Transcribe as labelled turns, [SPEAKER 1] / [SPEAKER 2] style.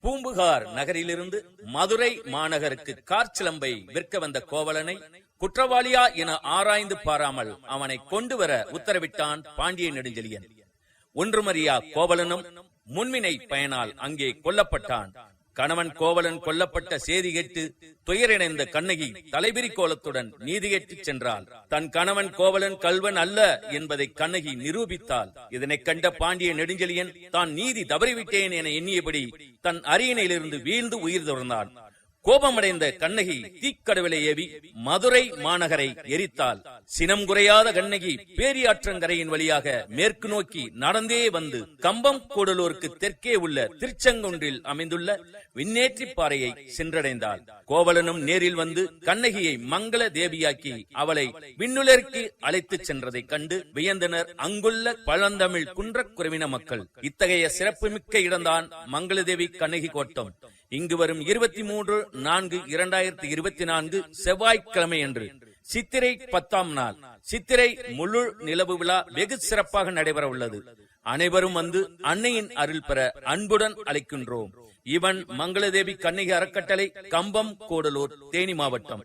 [SPEAKER 1] பூம்புகார் நகரிலிருந்து மதுரை மாநகருக்கு கார்ச்சிலம்பை விற்க வந்த கோவலனை குற்றவாளியா என ஆராய்ந்து பாராமல் அவனை கொண்டு வர உத்தரவிட்டான் பாண்டிய நெடுஞ்செழியன். ஒன்றுமறியா கோவலனும் முன்வினை பயனால் அங்கே கொல்லப்பட்டான். கணவன் கோவலன் கொல்லப்பட்ட செய்தி கேட்டு துயரிணைந்த கண்ணகி தலைவிரி கோலத்துடன் நீதி கேட்டுச் சென்றாள். தன் கணவன் கோவலன் கல்வன் அல்ல என்பதை கண்ணகி நிரூபித்தாள். இதனைக் கண்ட பாண்டிய நெடுஞ்செழியன் தான் நீதி தவறிவிட்டேன் என எண்ணியபடி தன் அரியணையிலிருந்து வீழ்ந்து உயிர் தொடர்ந்தான் கோபமடைந்த கண்ணகி தீக்கடவிலை ஏவி மதுரை மாநகரை எரித்தாள். சினம் குறையாத கண்ணகி பேரியாற்றங்கரையின் வழியாக மேற்கு நோக்கி நடந்தே வந்து கம்பம் கூடலூருக்கு தெற்கே உள்ள திருச்செங்குன்றில் அமைந்துள்ள விண்ணேற்றி பாறையை சென்றடைந்தாள். கோவலனும் நேரில் வந்து கண்ணகியை மங்கள தேவியாக்கி அவளை விண்ணுலருக்கு அழைத்துச் சென்றதைக் கண்டு வியந்தனர் அங்குள்ள பழந்தமிழ் குன்றக் குறைவின மக்கள். இத்தகைய சிறப்புமிக்க இடம்தான் மங்களதேவி கண்ணகி கோட்டம். இங்கு வரும் இருபத்தி மூன்று நான்கு இரண்டாயிரத்தி இருபத்தி நான்கு செவ்வாய்க்கிழமை அன்று சித்திரை பத்தாம் நாள். சித்திரை முழு நிலவு விழா வெகு சிறப்பாக நடைபெற உள்ளது. அனைவரும் வந்து அன்னையின் அருள் பெற அன்புடன் அழைக்கின்றோம். இவன் மங்களதேவி கண்ணகி அறக்கட்டளை கம்பம் கூடலூர் தேனி மாவட்டம்.